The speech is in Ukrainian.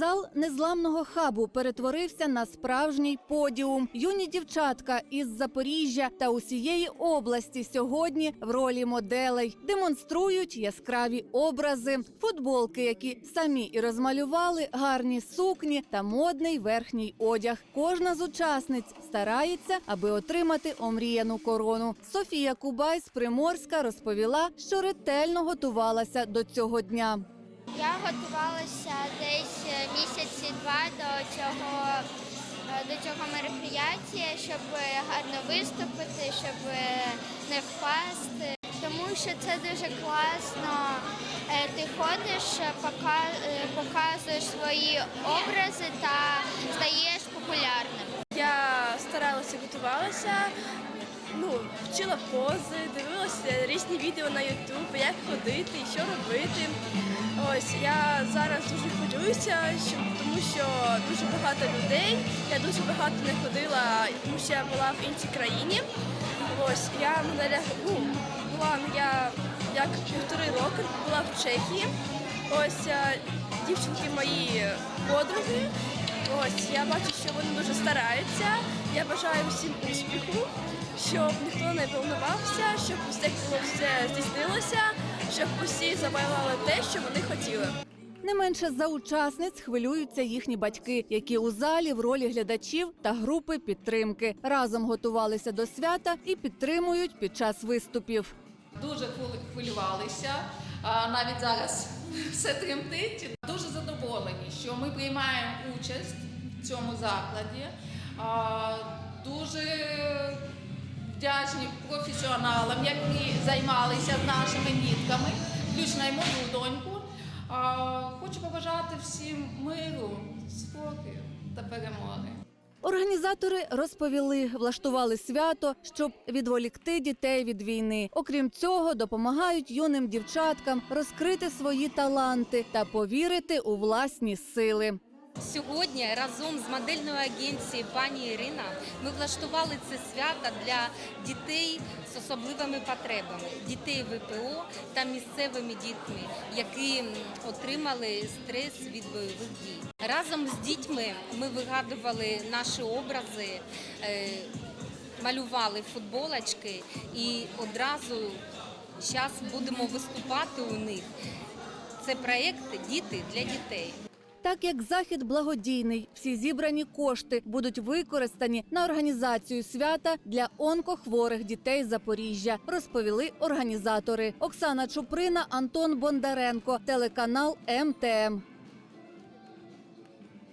Зал незламного хабу перетворився на справжній подіум. Юні дівчатка із Запоріжжя та усієї області сьогодні в ролі моделей демонструють яскраві образи, футболки, які самі і розмалювали, гарні сукні та модний верхній одяг. Кожна з учасниць старається, аби отримати омріяну корону. Софія Кубай з Приморська розповіла, що ретельно готувалася до цього дня. Я готувалася десь е, місяці два до цього, е, до цього мероприятия, щоб гарно виступити, щоб не впасти. Тому що це дуже класно. Е, Ти ходиш, пока- показуєш свої образи та стаєш популярним. Я старалася готувалася, ну, вчила пози, дивилася різні відео на YouTube, як ходити, що робити. Ось я зараз дуже хвилююся, що, тому що дуже багато людей. Я дуже багато не ходила, тому що я була в іншій країні. Ось я моделя, ну, була я як півтори роки була в Чехії. Ось е, дівчинки мої подруги. Ось я бачу, що вони дуже стараються. Я бажаю всім успіху, щоб ніхто не волнувався, щоб все було все здійснилося, щоб усі завоювали те, що вони хотіли. Не менше за учасниць хвилюються їхні батьки, які у залі в ролі глядачів та групи підтримки разом готувалися до свята і підтримують під час виступів. Дуже хвилю- хвилювалися. А навіть зараз все тремтить. Дуже задоволені, що ми приймаємо участь в цьому закладі. Дуже вдячні професіоналам, які займалися нашими дітками, включно й мою доньку. Хочу побажати всім миру, спокою та перемоги. Організатори розповіли, влаштували свято, щоб відволікти дітей від війни. Окрім цього, допомагають юним дівчаткам розкрити свої таланти та повірити у власні сили. Сьогодні разом з модельною агенцією пані Ірина ми влаштували це свято для дітей з особливими потребами, дітей ВПО та місцевими дітьми, які отримали стрес від бойових дій. Разом з дітьми ми вигадували наші образи, е, малювали футболочки і одразу зараз будемо виступати у них. Це проєкт Діти для дітей. Так як захід благодійний, всі зібрані кошти будуть використані на організацію свята для онкохворих дітей Запоріжжя, розповіли організатори Оксана Чуприна, Антон Бондаренко, телеканал МТМ.